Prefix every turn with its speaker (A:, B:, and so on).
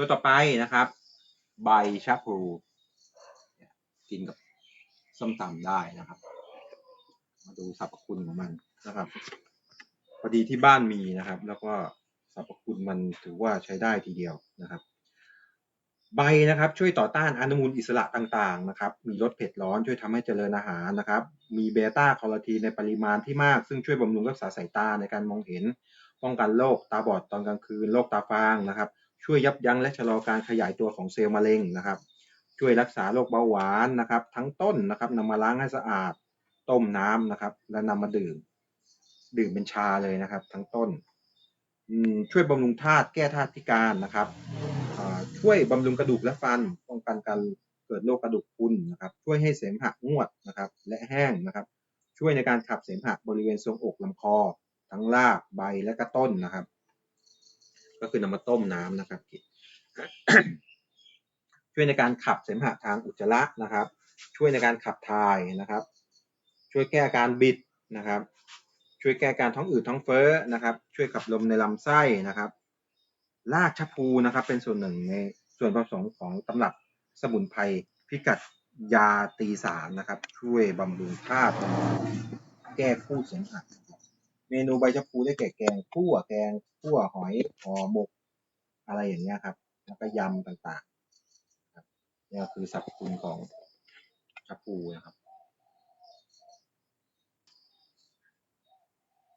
A: ตัวต่อไปนะครับ ใบชะพลูกินกับส้มตำได้นะครับ มาดูสรรพคุณของมันนะครับพอดีที่บ้านมีนะครับ แล้วก็สรรพคุณมันถือว่าใช้ได้ทีเดียวนะครับ ใบนะครับช่วยต่อต้านอนุมูลอิสระต่างๆนะครับ มีรสเผ็ดร้อนช่วยทำให้เจริญอาหารนะครับ มีเบต้าคาโรทีนในปริมาณที่มาก ซึ่งช่วยบำรุงรักษาสายตาในการมองเห็น ป้องกันโรคตาบอดตอนกลางคืนโรคตาฟางนะครับ ช่วยยับยั้งและชะลอการขยายตัวของเซลล์มะเร็งนะครับ ช่วยรักษาโรคเบาหวานนะครับ ทั้งต้นนะครับนำมาล้างให้สะอาดต้มน้ำนะครับ แล้วนำมาดื่ม ดื่มเป็นชาเลยนะครับ ทั้งต้นช่วยบำรุงธาตุแก้ธาตุพิการนะครับช่วยบำรุงกระดูกและฟันป้องกันการเกิดโรคกระดูกพรุนนะครับ ช่วยให้เสมหะงวดนะครับ และแห้งนะครับ ช่วยในการขับเสมหะบริเวณทรวงอกลำคอ ทั้งรากใบและก็ต้นนะครับ ก็คือนำมาต้มน้ำนะครับช่วยในการขับเสมหะทางอุจจาระนะครับ ช่วยในการขับถ่ายนะครับ ช่วยแก้การบิดนะครับ ช่วยแก้การท้องอืดท้องเฟ้อนะครับ ช่วยขับลมในลำไส้นะครับรากชะพูนะครับ เป็นส่วนหนึ่งในส่วนผสมของตำรับสมุนไพรพิกัดยาตีสารนะครับ ช่วยบำรุงธาตุแก้คู่เสมหะ เมนูใบชะพูได้แก่แกงคั่วแกงคั่วหอยห่อหมก อะไรอย่างเงี้ยครับ แล้วก็ยำต่างๆครับนี่ก็คือสรรพคุณของชะพูนะครับ